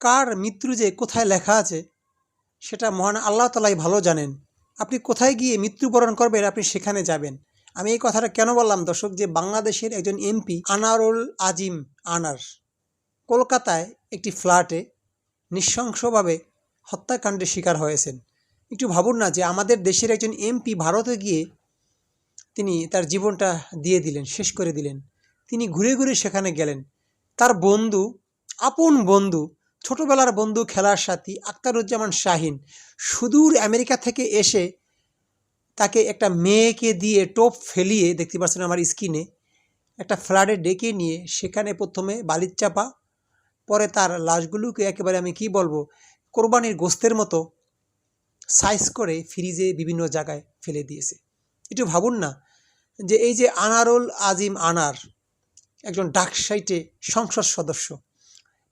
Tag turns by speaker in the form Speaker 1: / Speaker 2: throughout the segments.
Speaker 1: কার মৃত্যু যে কোথায় লেখা আছে, সেটা মহান আল্লাহ তালাই ভালো জানেন। আপনি কোথায় গিয়ে মৃত্যুবরণ করবেন, আপনি সেখানে যাবেন। আমি এই কথাটা কেন বললাম, দর্শক, যে বাংলাদেশের একজন এমপি আনারুল আজিম আনার কলকাতায় একটি ফ্ল্যাটে নৃশংসভাবে হত্যাকাণ্ডের শিকার হয়েছেন। একটু ভাবুন না যে আমাদের দেশের একজন এমপি ভারতে গিয়ে তিনি তার জীবনটা দিয়ে দিলেন, শেষ করে দিলেন। তিনি ঘুরে ঘুরে সেখানে গেলেন। তার বন্ধু, আপন বন্ধু ছোটবেলার বন্ধু, খেলার সাথী আক্তারুজ্জামান শাহিন সুদূর আমেরিকা থেকে এসে তাকে একটা মেয়েকে দিয়ে টোপ ফেলিয়ে, দেখতে পাচ্ছেন আমার স্ক্রিনে একটা ফ্ল্যাটে ডেকে নিয়ে সেখানে প্রথমে বালির চাপা, পরে তার লাশগুলোকে একেবারে আমি কি বলব, কোরবানির গোস্তের মতো সাইজ করে ফ্রিজে বিভিন্ন জায়গায় ফেলে দিয়েছে। একটু ভাবুন না যে এই যে আনারুল আজিম আনার একজন ডাক সাইটে সংসদ সদস্য,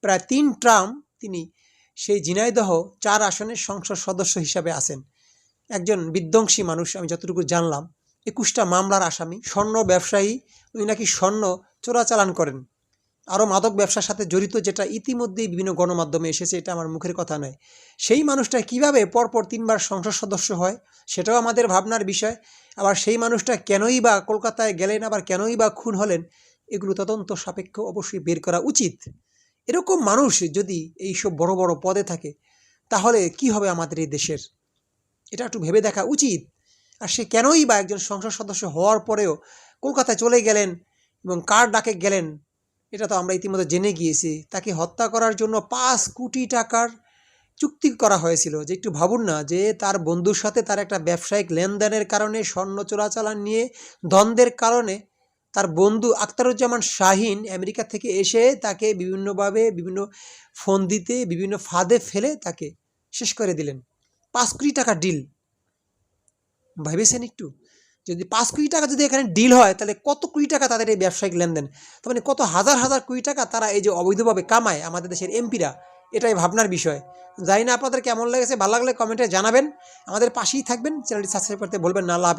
Speaker 1: প্রায় তিন ট্রাম তিনি সেই ঝিনাইদহ চার আসনের সংসদ সদস্য হিসাবে আছেন। একজন বিধ্বংসী মানুষ, আমি যতটুকু জানলাম। একুশটা মামলার আসামি, স্বর্ণ ব্যবসায়ী, উনি নাকি স্বর্ণ চোরাচালান করেন। আরও মাদক ব্যবসার সাথে জড়িত যেটা ইতিমধ্যেই বিভিন্ন গণমাধ্যমে এসেছে, এটা আমার মুখের কথা নয়। সেই মানুষটা কীভাবে পরপর তিনবার সংসদ সদস্য হয়, সেটাও আমাদের ভাবনার বিষয়। আবার সেই মানুষটা কেনই বা কলকাতায় গেলেন, আবার কেনই বা খুন হলেন, এগুলো তদন্ত সাপেক্ষ অবশ্যই বের করা উচিত। এরকম মানুষ যদি এইসব বড় বড় পদে থাকে, তাহলে কি হবে আমাদের এই দেশের? এটা একটু ভেবে দেখা উচিত। আর সে কেনই বা একজন সংসদ সদস্য হওয়ার পরেও কলকাতায় চলে গেলেন এবং কার ডাকে গেলেন, এটা তো আমরা ইতিমধ্যে জেনে গিয়েছি। তাকে হত্যা করার জন্য পাঁচ কোটি টাকার চুক্তি করা হয়েছিল। যে একটু ভাবুন না, যে তার বন্ধুর সাথে তার একটা ব্যবসায়িক লেনদেনের কারণে স্বর্ণ চোরাচালান নিয়ে দ্বন্দ্বের কারণে তার বন্ধু আখতারুজ্জামান শাহিন আমেরিকা থেকে এসে তাকে বিভিন্নভাবে বিভিন্ন ফোন দিতে, বিভিন্ন ফাঁদে ফেলে তাকে শেষ করে দিলেন। পাঁচ কোটি টাকা ডিল ভেবেছেন একটু? যদি পাঁচ কোটি টাকা যদি এখানে ডিল হয়, তাহলে কত কোটি টাকা তাদের এই ব্যবসায়িক লেনদেন? তার মানে কত হাজার হাজার কোটি টাকা তারা এই যে অবৈধভাবে কামায় আমাদের দেশের এমপিরা? এটাই ভাবনার বিষয়। জানি না আপনাদের কেমন লেগেছে, ভালো লাগলে কমেন্টে জানাবেন। আমাদের পাশেই থাকবেন। চ্যানেলটি সাবস্ক্রাইব করতে বলবেন না। লাভ